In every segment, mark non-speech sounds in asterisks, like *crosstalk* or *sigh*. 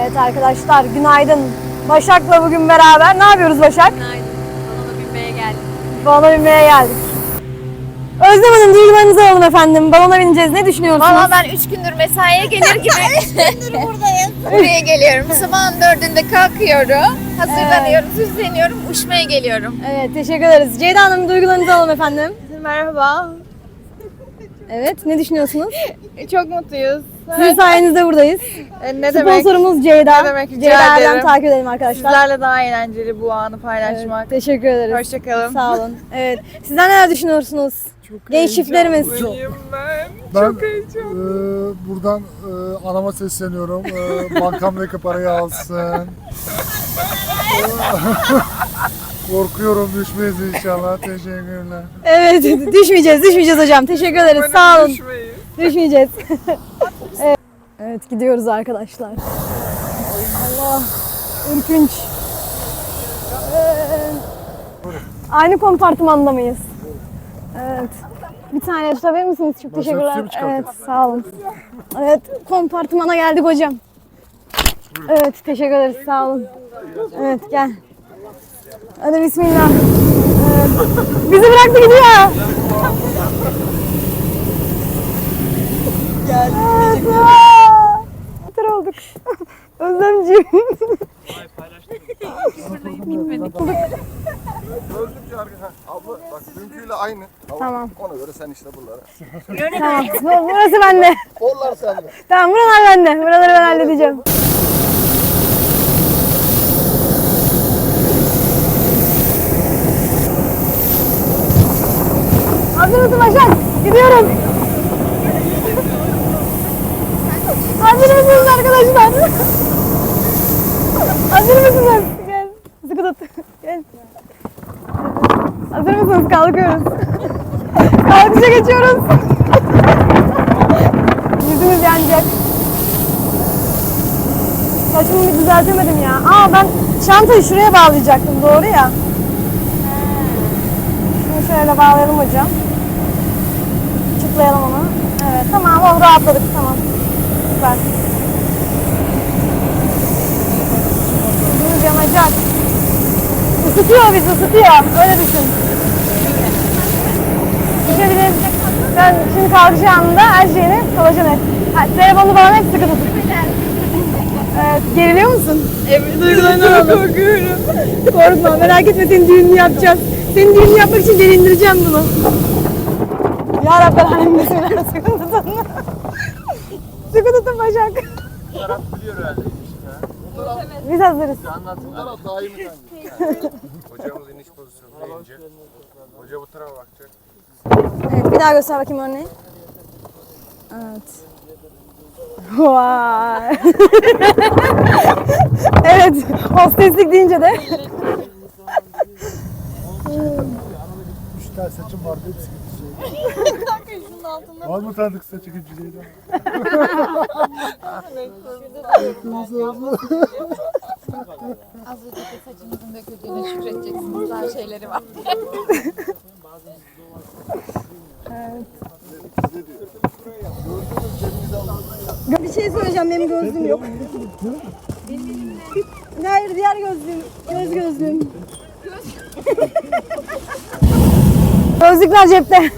Evet arkadaşlar günaydın. Başak'la bugün beraber ne yapıyoruz Başak? Günaydın. Balona binmeye geldim. Balona binmeye geldik. Özlem Hanım duygularınızı alalım efendim. Balona bineceğiz. Ne düşünüyorsunuz? Valla ben 3 gündür mesaiye gelir gibi. *laughs* 3 gündür buradayım. Buraya geliyorum. Sabahın dördünde kalkıyorum. Hazırlanıyorum, süsleniyorum, uçmaya geliyorum. Evet teşekkür ederiz. Ceyda Hanım duygularınızı alalım efendim. Merhaba. Evet ne düşünüyorsunuz? Çok mutluyuz. Sizin sayenizde buradayız. E, Ne demek? Sponsorumuz Ceyda. Ne demek, rica Ceyda Erdem takip edelim arkadaşlar. Sizlerle daha eğlenceli bu anı Evet, paylaşmak. teşekkür ederiz. Hoşçakalın. Sağ olun. Evet. Sizler neler düşünüyorsunuz? Genç çiftlerimiz. ben. Ben e, buradan e, anama sesleniyorum. E, bankamdaki parayı alsın. *laughs* Korkuyorum düşmeyiz inşallah. Teşekkürler. Evet düşmeyeceğiz düşmeyeceğiz hocam. Teşekkür ederiz. Sağ olun. Düşmeyeceğiz. *laughs* evet. gidiyoruz arkadaşlar. Allah ürkünç. Ee, aynı kompartımanda mıyız? Evet. Bir tane tutabilir misiniz? Çok teşekkürler. Evet sağ olun. Evet kompartımana geldik hocam. Evet teşekkür ederiz sağ olun. Evet gel. Hadi bismillah. Evet. Bizi bıraktı gidiyor. Evet. Aa! Yeter olduk. Özlemciğim. Gözlükçü *laughs* arkadaşlar. Abla bak dünküyle aynı. Tamam. Ona göre sen işte buraları. Tamam. Bu- Burası bende. Kollar sende. Tamam buralar bende. Buraları ben halledeceğim. Hazır mısın Başak? Gidiyoruz. Hazır mısınız arkadaşlar? Hazır mısınız? Gel. Sıkı. Gel. Hazır mısınız? Kalkıyoruz. Kalkışa geçiyoruz. Yüzümüz yanacak. Saçımı bir düzeltemedim ya. Aa ben çantayı şuraya bağlayacaktım doğru ya. Şunu şöyle bağlayalım hocam. Çıtlayalım onu. Evet tamam oh, rahatladık tamam. Süper. Yüzümüz yanacak. Isıtıyor bizi ısıtıyor. Öyle düşün. Düşebiliriz. Ben şimdi kalkacağımda her şeyini kolajen et. Ha, telefonu falan hep sıkı tut. Evet, geriliyor musun? Evet, duygularını korkuyorum. Korkma, merak etme senin düğününü yapacağız. Senin düğününü yapmak için geri indireceğim bunu. Ya Rabbel Alem bismillah sıkı tutun. Bacak. Taraf biliyor herhalde. Biz hazırız. Bunlara daimi kanka. Hocamız iniş pozisyonuna inecek. Hoca bu tarafa bakacak. Evet, bir daha göster bakayım örneği. Evet. Vay. *laughs* evet, hosteslik deyince de. Üç tane saçım vardı hepsi gitti. Var mı tanıdık saçı gücüyle? Az önceki saçınızın döküldüğüne şükredeceksiniz. Daha şeyleri var. Bir şey söyleyeceğim, benim gözlüğüm yok. Hayır, diğer gözlüğüm. Göz gözlüğüm. *laughs* Gözlükler cepte.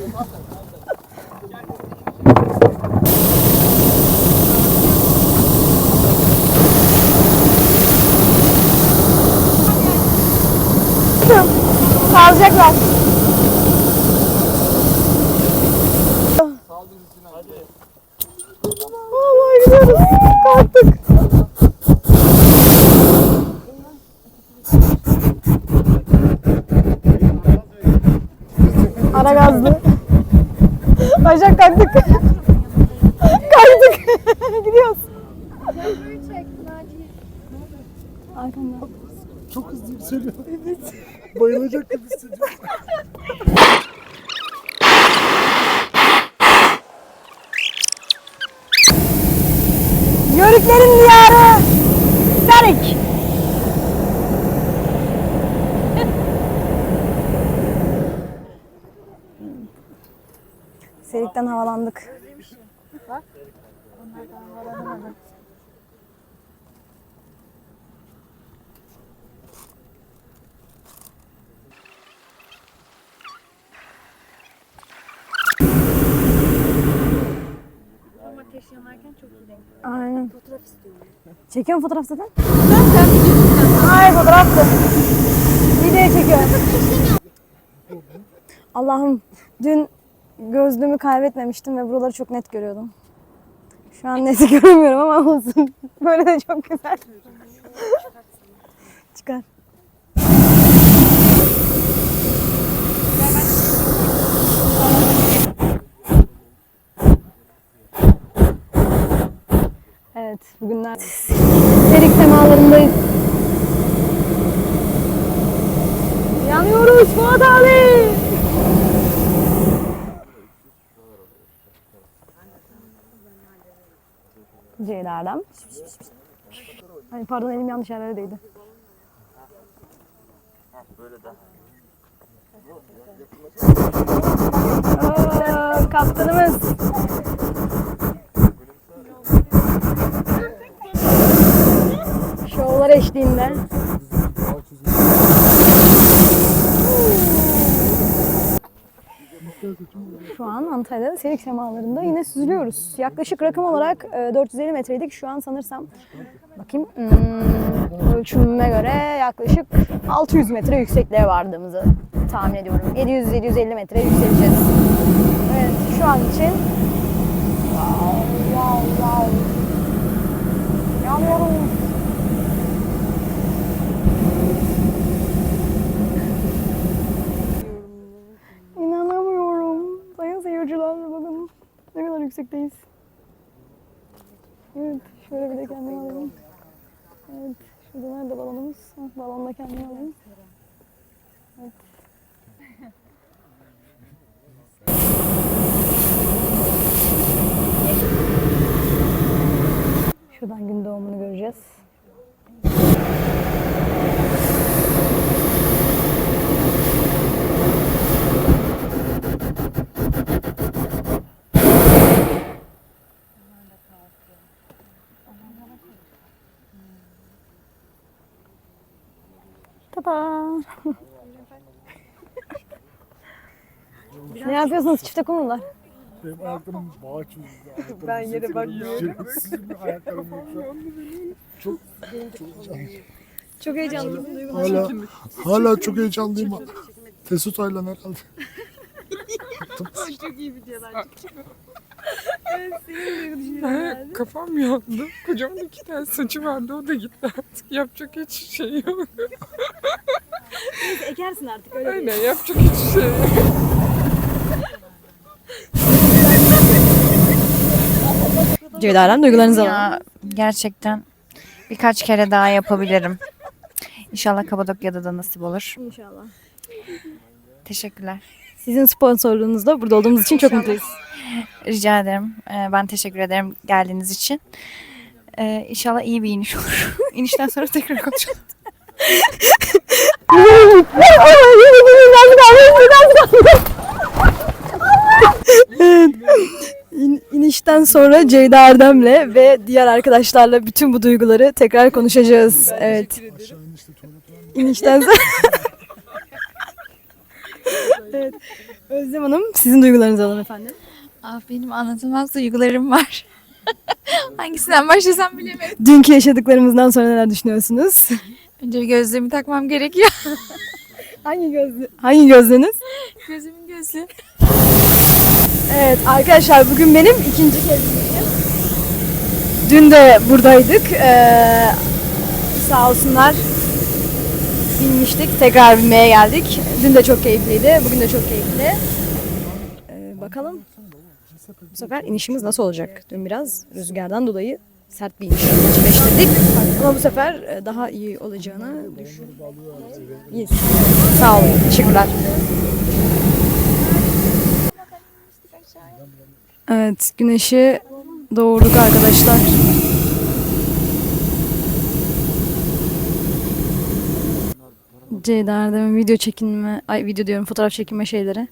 Kalacaklar. Vallahi gidiyoruz. Kalktık. Ara gazlı. Başak kalktık. kalktık. Gidiyoruz. Arkamda. Çok hızlı yükseliyor. Evet. Bayılacak gibi hissediyorum. Yörüklerin diyarı. Serik. Serik'ten havalandık. Aynen. Çekiyorum fotoğraf zaten. Hayır fotoğraftı. Video çekiyorum. Allah'ım dün gözlüğümü kaybetmemiştim ve buraları çok net görüyordum. Şu an net *laughs* görmüyorum ama olsun. Böyle de çok güzel. Çıkar. Evet, bugünler Serik semalarındayız. Yanıyoruz Fuat abi. Ceyda Erdem. Ay pardon elim yanlış yerlere değdi. Oo, kaptanımız. Şovlar eşliğinde. Şu an Antalya'da Serik semalarında yine süzülüyoruz. Yaklaşık rakım olarak e, 450 metreydik. Şu an sanırsam bakayım hmm, ölçümüme göre yaklaşık 600 metre yüksekliğe vardığımızı tahmin ediyorum. 700-750 metre yükseleceğiz. Evet şu an için wow wow wow yanıyoruz. Seyirciler bakın ne kadar yüksekteyiz. Evet şöyle bir de kendimi alayım. Evet şurada nerede balonumuz? Balonla kendimi alayım. Evet. *laughs* Şuradan gün doğumunu göreceğiz. Tada! *laughs* ne yapıyorsunuz çifte kumrular? Benim ayaklarım bağ çözüldü. Ben yere bakmıyorum. Sizin ayaklarım. Çok, çok Çok heyecanlıyım. Hala, hala çok heyecanlıyım. Tesut Aylan herhalde. *laughs* Çok iyi videolar. Kafam yandı. Kocamın iki tane saçı vardı o da gitti artık. Yapacak hiç şey yok. Ekersin artık öyle. Aynen yapacak hiç şey yok. Ceyda Eren duygularınızı alalım. Ya gerçekten birkaç kere daha yapabilirim. İnşallah Kapadokya'da da nasip olur. İnşallah. Teşekkürler. Sizin sponsorluğunuzda burada olduğumuz için çok mutluyuz. Rica ederim. Ee, Ben teşekkür ederim geldiğiniz için. Ee, İnşallah iyi bir iniş olur. *laughs* İnişten sonra tekrar konuşalım. *laughs* İn, inişten sonra Ceyda Erdem'le ve diğer arkadaşlarla bütün bu duyguları tekrar konuşacağız. Evet. İnişten sonra. *laughs* evet. Özlem Hanım sizin duygularınızı alalım efendim. Ah, benim anlatılmaz duygularım var. *laughs* Hangisinden başlasam bilemedim. Dünkü yaşadıklarımızdan sonra neler düşünüyorsunuz? Önce bir gözlüğümü takmam gerekiyor. *laughs* Hangi gözlü? Hangi gözlüğünüz? Gözümün gözlüğü. Evet arkadaşlar bugün benim ikinci gezimim. Dün de buradaydık. Ee, sağ olsunlar binmiştik. Tekrar binmeye geldik. Dün de çok keyifliydi. Bugün de çok keyifli. Ee, bakalım bu sefer inişimiz nasıl olacak? Dün biraz rüzgardan dolayı sert bir iniş gerçekleştirdik. Ama bu sefer e, daha iyi olacağını düşünüyorum. Sağ olun. Teşekkürler. Evet, güneşi doğurduk arkadaşlar. tercih ederdim. Video çekinme, ay video diyorum fotoğraf çekinme şeyleri.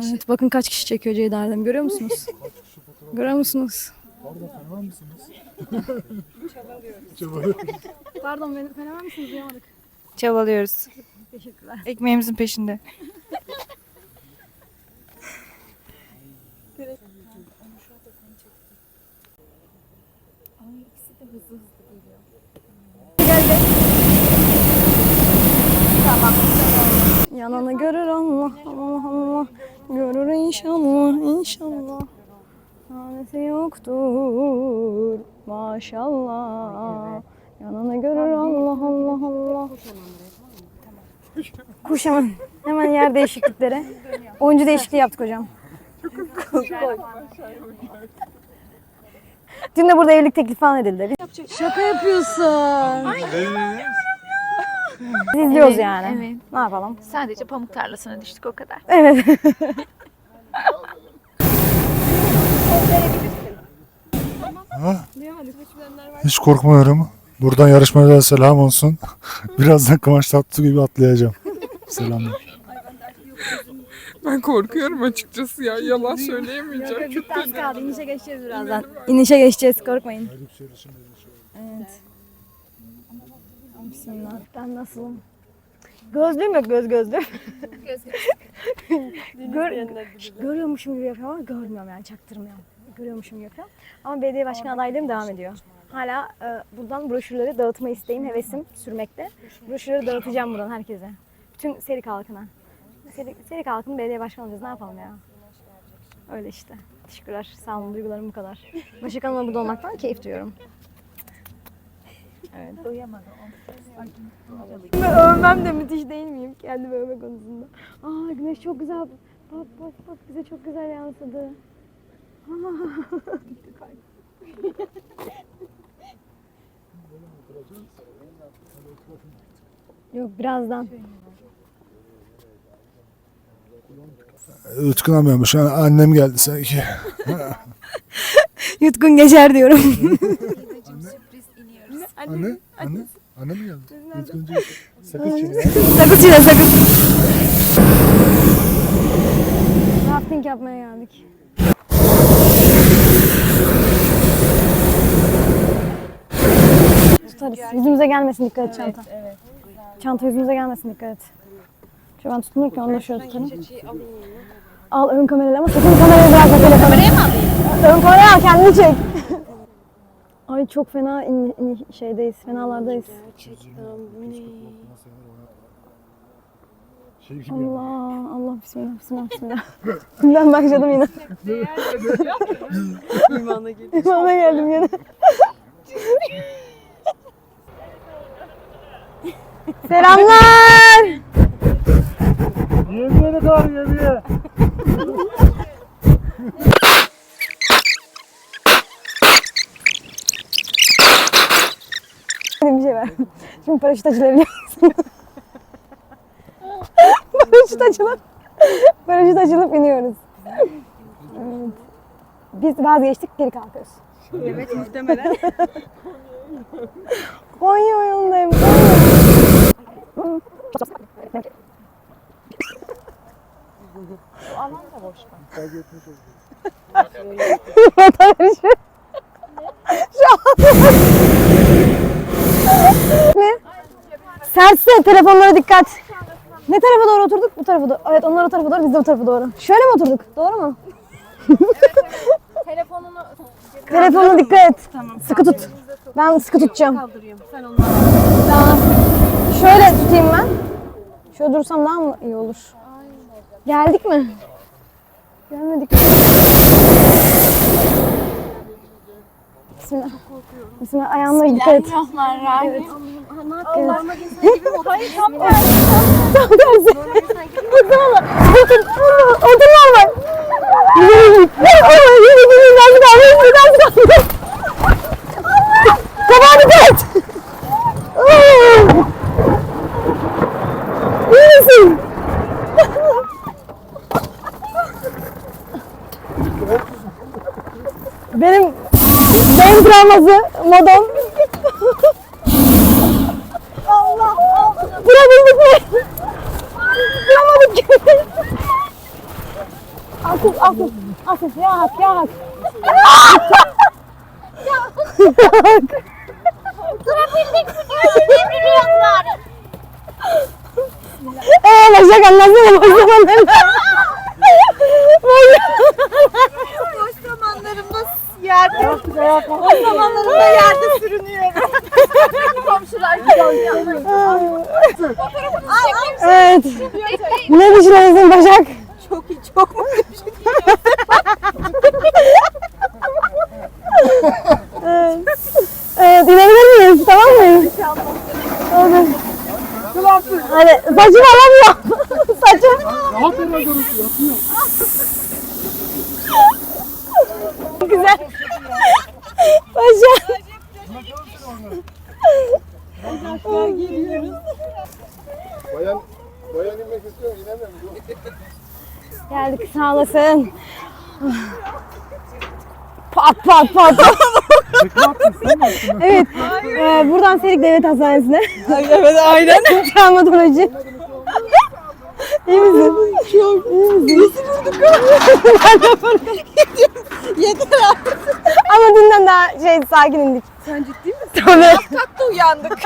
Şey- evet bakın kaç kişi çekiyor Ceyda'dan görüyor musunuz? görüyor musunuz? Pardon fena mısınız? Çabalıyoruz. Pardon beni fena mısınız duyamadık. Çabalıyoruz. Teşekkürler. Ekmeğimizin peşinde. Ay ikisi de hızlı hızlı. Yananı görür Allah Allah Allah. Görür inşallah inşallah. Tanesi yoktur maşallah. Yananı görür Allah Allah Allah. Kuş hemen hemen yer değişiklikleri Oyuncu değişikliği yaptık hocam. Dün de burada evlilik teklifi falan edildi. Şaka yapıyorsun. Biz izliyoruz yani. Evet. Ne yapalım? Sadece pamuk tarlasına düştük o kadar. Evet. *laughs* Hiç korkmuyorum. Buradan yarışmacılara selam olsun. *laughs* Birazdan Kıvanç Tatlıtuğ gibi atlayacağım. Selamlar. Ben korkuyorum açıkçası ya. Yalan söyleyemeyeceğim. Çok Az kaldı. İnişe geçeceğiz birazdan. İnişe geçeceğiz. Korkmayın. Evet. Bismillah. Ben nasılım? Gözlüğüm yok göz gözlüğüm. *laughs* Gör, görüyormuşum gibi yapıyorum ama görmüyorum yani çaktırmıyorum. Görüyormuşum gibi yapıyorum. Ama belediye başkan adaylığım devam ediyor. Hala e, buradan broşürleri dağıtma isteğim, hevesim sürmekte. Broşürleri dağıtacağım buradan herkese. Bütün Serik halkına. Serik, Serik halkının belediye başkanı olacağız. Ne yapalım ya? Öyle işte. Teşekkürler. Sağ olun. Duygularım bu kadar. Başak Hanım'la burada olmaktan keyif duyuyorum. Evet. Övmem de müthiş değil miyim? Kendimi övme konusunda. Aa güneş çok güzel. Bak bak bak bize çok güzel yansıdı. Yok birazdan. Utkunamıyorum. Şu an annem geldi sanki. *laughs* Yutkun geçer diyorum. *laughs* Anne? Anne? Anne mi geldi? Sakız çiğne. sakız çiğne sakız. Rafting yapmaya geldik. Tutarız. Yüzümüze gelmesin dikkat et çanta. Çanta yüzümüze gelmesin dikkat et. Şu ben tutunur ki onu da şöyle tutarım. Al ön kamerayla ama sakın kamerayı bırakma telefonu. Kamerayı mı alayım? Ön kamerayı al kendini çek. Ay çok fena in, in- şeydeyiz, fenalardayız. Şey gibi. Allah, Allah bismillah, bismillah, bismillah. ben başladım yine. İmana geliyor. İmana geldim yine. Selamlar. Yemeğe ne kadar yemeğe? bir şey var. Şimdi paraşüt açılabiliyor musun? paraşüt açılıp paraşüt açılıp iniyoruz. Evet. Biz vazgeçtik geri kalkıyoruz. Evet muhtemelen. *laughs* Konya yolundayım. Konya. *laughs* Vatandaşı. Şu an. Ne? Serse telefonlara dikkat. Ne tarafa doğru oturduk? Bu tarafa doğru. Evet onlar o tarafa doğru biz de bu tarafa doğru. Şöyle mi oturduk? Doğru mu? *laughs* Telefonunu Telefonuna dikkat et. Sıkı tut. Ben sıkı tutacağım. Kaldırıyorum. Sen onu Tamam. Şöyle tutayım ben. Şöyle dursam daha mı iyi olur? Geldik mi? Gelmedik. Bismillah. Bismillah. Ayağımla dikkat et. Evet. Allah'ıma gitsin gibi mi Hayır tam Tam tersi. Baksana. Otur. Otur normal. Biraz kaldı. Biraz kaldı. Kapağı dikkat et. İyi misin? Benim beyin travması modon. Allah Allah. Durabildik mi? Duramadık ki. Akif, Akif, Akif, ya hak, ya hak. durabildik mi? Ne biliyorsun bari? Eee başak anlatsana boş zamanlarında. boş zamanlarımda yerde. o zamanlarında yerde sürünüyorum. Komşular Evet. Ne düşünüyorsun Başak? Çok iyi çok mu? Evet. Evet, inebilir miyiz? Tamam mıyız? Hadi. Hadi, saçım alamıyor. *laughs* saçım. Güzel. Başak. Bayan, bayan inmek istiyor, inemiyorum. Geldik sağ olasın. Pat pat pat. evet. Ee, buradan Serik Devlet Hastanesi'ne. evet aynen. Travmatoloji. İyi misin? Çok iyi misin? Ben de *laughs* Yeter artık. Ama dünden daha şey sakin indik. Sen ciddi misin? Tabii. katta uyandık. *laughs*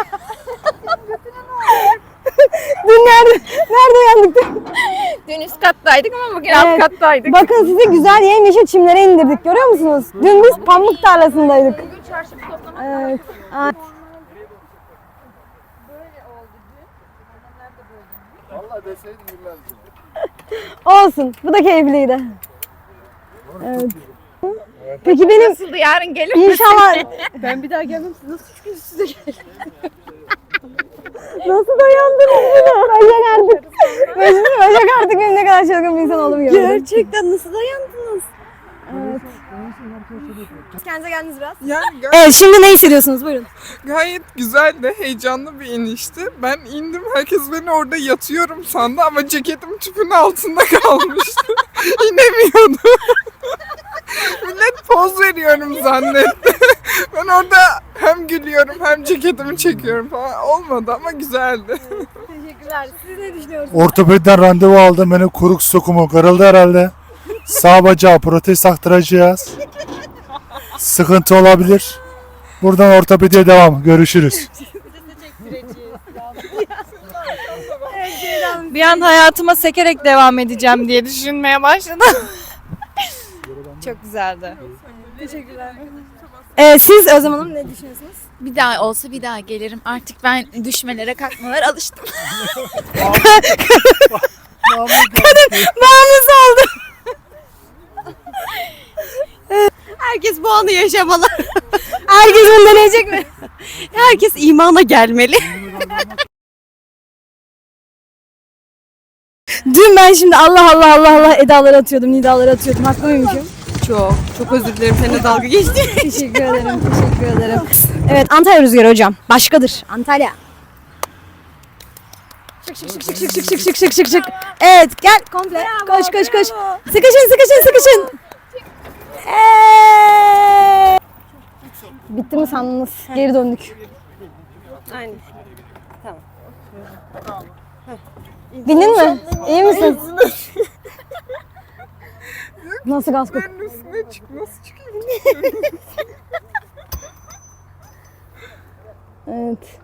Dün nerede? Nerede uyandık? Dün üst kattaydık ama bugün alt Evet. kattaydık. Bakın sizi güzel yemyeşil çimlere indirdik. Görüyor musunuz? Dün biz pamuk tarlasındaydık. Bugün çarşı bir toplama Evet. Aa, Vallahi deseydin bilmezdim. Olsun. Bu da keyifliydi. Evet. Peki benim nasıldı yarın gelir inşallah *laughs* Ben bir daha gelmem. Siz nasıl üç *laughs* gün üste geldiniz? nasıl dayandınız bunu? Başak artık. Başak, Başak artık benim ne kadar çılgın bir insan olduğumu gördüm. Gerçekten nasıl dayandınız? Evet. Kendinize geldiniz biraz. Yani ga- Evet şimdi ne hissediyorsunuz? Buyurun. gayet güzeldi, heyecanlı bir inişti. Ben indim, herkes beni orada yatıyorum sandı ama ceketim tüpün altında *laughs* kalmıştı. İnemiyordum. Zannetti. *laughs* ben orada hem gülüyorum hem ceketimi çekiyorum falan. Olmadı ama güzeldi. *laughs* Teşekkürler. Siz ne düşünüyorsunuz? Ortopediden randevu aldım. Benim kuruk sokumu kırıldı herhalde. Sağ bacağı protez taktıracağız. Sıkıntı olabilir. Buradan ortopediye devam. Görüşürüz. Bir an hayatıma sekerek devam edeceğim diye düşünmeye başladım. Çok güzeldi. *laughs* Ee, siz Özlem Hanım ne düşünüyorsunuz? Bir daha olsa bir daha gelirim. Artık ben düşmelere kalkmalara alıştım. Bağımlısı oldu. Herkes bu anı yaşamalı. Herkes bunu deneyecek mi? Herkes imana gelmeli. Dün ben şimdi Allah Allah Allah Allah edaları atıyordum, nidaları atıyordum. Haklı mıymışım? Çok, çok özür dilerim. Seninle *laughs* dalga geçti. teşekkür ederim, teşekkür ederim. Evet, Antalya rüzgarı hocam. Başkadır. Antalya. Şık şık şık şık şık şık şık şık şık şık şık. Evet, gel komple. Koş koş koş. Sıkışın sıkışın sıkışın. Ee! Bitti mi sandınız? Geri döndük. Aynen. Bindin mi? İyi misin? Nasıl gaz kokuyor? Ben üstüne çık, nasıl çıkayım? *laughs* Evet.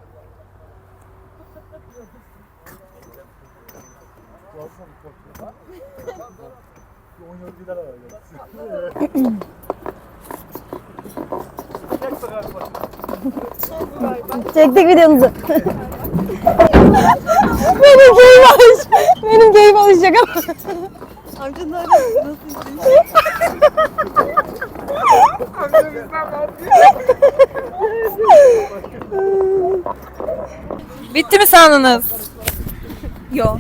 Çektik videomuzu. *laughs* Benim keyif alış. Benim keyif alışacak ama. Amca nasıl Amca bizden vazgeç. Bitti mi sandınız? Yok.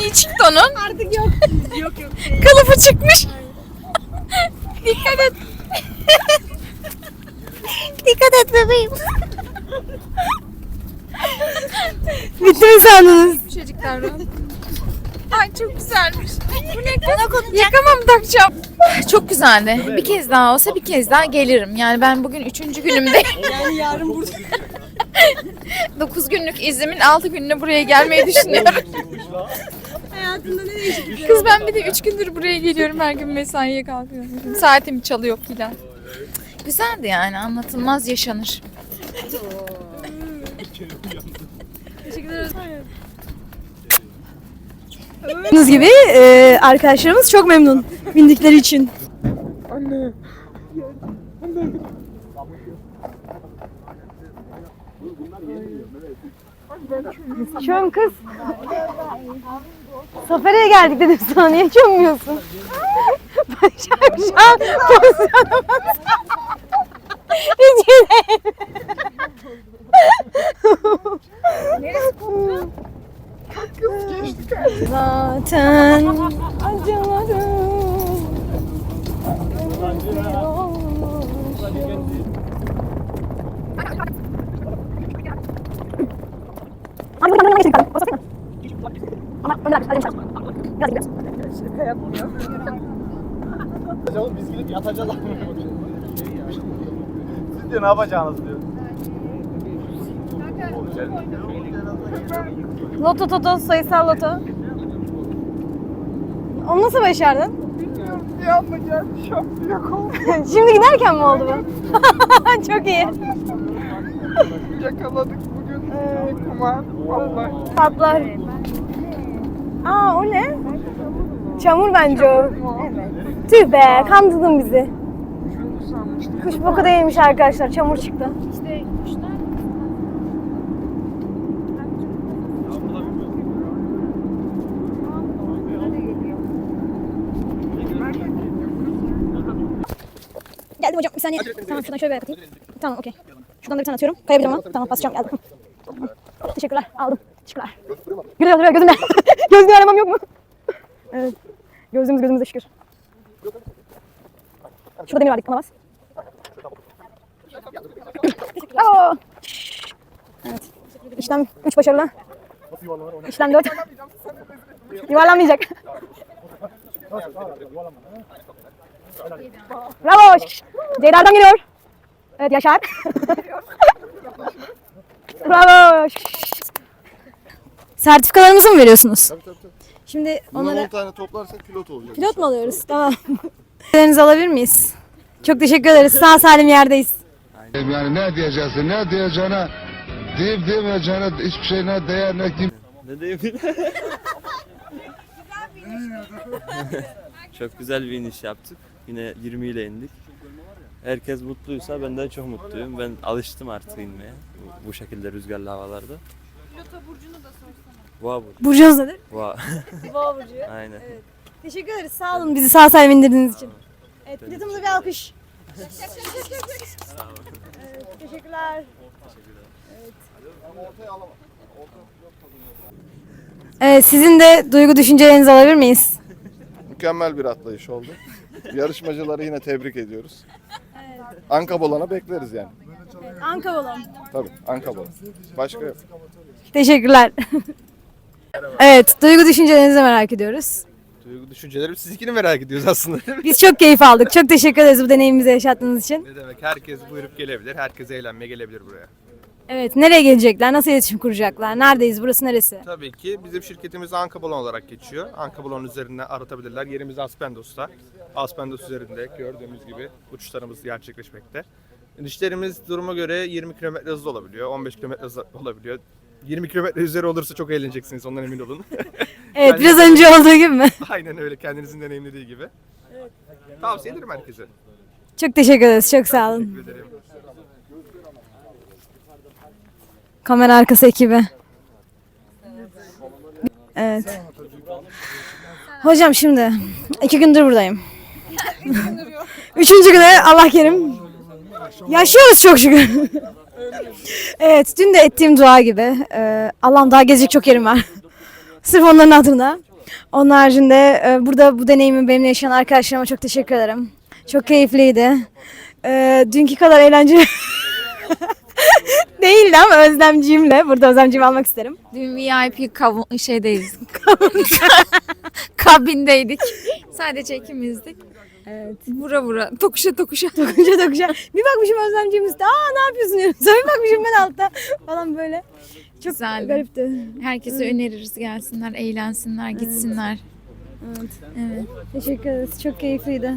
İyi çıktı onun. Artık yok. yok yok. Kılıfı çıkmış. Dikkat et. Dikkat et bebeğim. Bitti mi sandınız? Çocuklar Ay çok güzelmiş. Bu ne kız? Yakamam takacağım. *laughs* Çok güzeldi. Bir kez daha olsa bir kez daha gelirim. Yani ben bugün üçüncü günümde. *laughs* Yani yarın burada. *laughs* 9 günlük izimin 6 gününe buraya gelmeyi düşünüyorum. Hayatında ne değişiklik Kız ben bir de 3 gündür buraya geliyorum. Her gün mesaiye kalkıyorum. Saatim çalıyor filan. Güzeldi yani anlatılmaz yaşanır. Gördüğünüz gibi e, arkadaşlarımız çok memnun bindikleri için. Anne. Çöm kız. Safari'ye geldik dedim sana. Niye çömüyorsun? Ben şu an, şu an pozisyonum. Hiç iyi değil. Zaten acılarım. Biz gidip yatacağız. Siz diyor ne yapacağınız diyor. Loto toto sayısal loto. Onu nasıl başardın? Bir anda geldi şap yok oldu. Şimdi giderken mi oldu bu? *laughs* Çok iyi. Yakaladık bugün bir kumar. Vallahi. Patlar. Aa o ne? Çamur bence o. Tüh be kandırdın bizi. Kuş boku değilmiş arkadaşlar çamur çıktı. Saniye. Tamam şuradan şöyle atayım. Tamam okey. Şuradan da bir tane atıyorum. Kayabilirim ama. Tamam basacağım geldim. Teşekkürler aldım. Teşekkürler. Duruyor duruyor gözümde. *laughs* Gözlüğü aramam yok mu? evet. Gözümüz gözümüze şükür. Şurada demir var dikkat bas. Bravo. Evet. İşlem 3 başarılı. İşlem 4. Yuvarlanmayacak. *laughs* Bravo. Ceyda'dan geliyor. Evet Yaşar. *laughs* Bravo. Sertifikalarımızı mı veriyorsunuz? Tabii tabii tabii. Şimdi Bundan onları 10 tane toplarsak pilot olacak. pilot mu alıyoruz? Tamam. Ellerinizi alabilir miyiz? Çok teşekkür ederiz. Sağ salim yerdeyiz. Yani ne diyeceksin, ne diyeceğine, deyip demeyeceğine hiçbir şey ne değer ne kim. Ne diyeyim? *laughs* çok güzel bir iniş yaptık. Yine 20 ile indik. Herkes mutluysa ben de çok mutluyum. Ben alıştım artık inmeye. Bu, bu şekilde rüzgarlı havalarda. Pilota Burcu'nu da sorsana. Boğa Burcu. Burcunuz nedir? Boğa. Boğa Burcu. *laughs* Aynen. Teşekkür ederiz. Sağ olun bizi sağ salim indirdiğiniz için. Evet, pilotumuza bir alkış. *laughs* Evet, teşekkürler. Evet, sizin de duygu düşüncelerinizi alabilir miyiz? Mükemmel bir atlayış oldu. *laughs* Yarışmacıları yine tebrik ediyoruz. Anka Bolan'a bekleriz yani. Anka balon. Tabii Anka Bolan. Başka yok. Teşekkürler. *laughs* evet, duygu düşüncelerinizi merak ediyoruz. Duygu düşüncelerimi sizinkini merak ediyoruz aslında değil mi? Biz çok keyif aldık. Çok teşekkür ederiz bu deneyimimizi yaşattığınız için. Ne demek? Herkes buyurup gelebilir. Herkes eğlenmeye gelebilir buraya. Evet, nereye gelecekler? Nasıl iletişim kuracaklar? Neredeyiz? Burası neresi? Tabii ki bizim şirketimiz Ankabalon olarak geçiyor. Ankabalon üzerinden aratabilirler. Yerimiz Aspendos'ta. Aspendos üzerinde gördüğümüz gibi uçuşlarımız gerçekleşmekte. İnişlerimiz duruma göre 20 km hızlı olabiliyor, 15 km hızlı olabiliyor. 20 km üzeri olursa çok eğleneceksiniz ondan emin olun. *laughs* Evet, biraz önce olduğu gibi mi? *laughs* Aynen öyle kendinizin deneyimlediği gibi. Tavsiye ederim herkese. Çok teşekkür ederiz. Çok sağ olun. Teşekkür ederim. Kamera arkası ekibi. Evet. Hocam şimdi iki gündür buradayım. *laughs* Üçüncü güne Allah kerim. Yaşıyoruz çok şükür. *laughs* evet dün de ettiğim dua gibi. Ee, Allah'ım daha gezecek çok yerim var. *laughs* Sırf onların adına. Onun haricinde e, burada bu deneyimi benimle yaşayan arkadaşlarıma çok teşekkür ederim. Çok keyifliydi. Ee, dünkü kadar eğlenceli *laughs* değildi ama Özlemciğimle. Burada Özlemciğimi almak isterim. Dün VIP kav- şeydeyiz. *laughs* Kabindeydik. Sadece ikimizdik. Evet. Vura vura, tokuşa tokuşa. Dokunca dokuşa. Bir bakmışım Özlemciğim üstte. Aa ne yapıyorsun diyorum. *laughs* Sonra bir bakmışım ben altta. Falan böyle. Çok Güzeldi. garipti. Herkese öneririz gelsinler, eğlensinler, gitsinler. Evet. Evet. Teşekkür ederiz. Çok keyifliydi.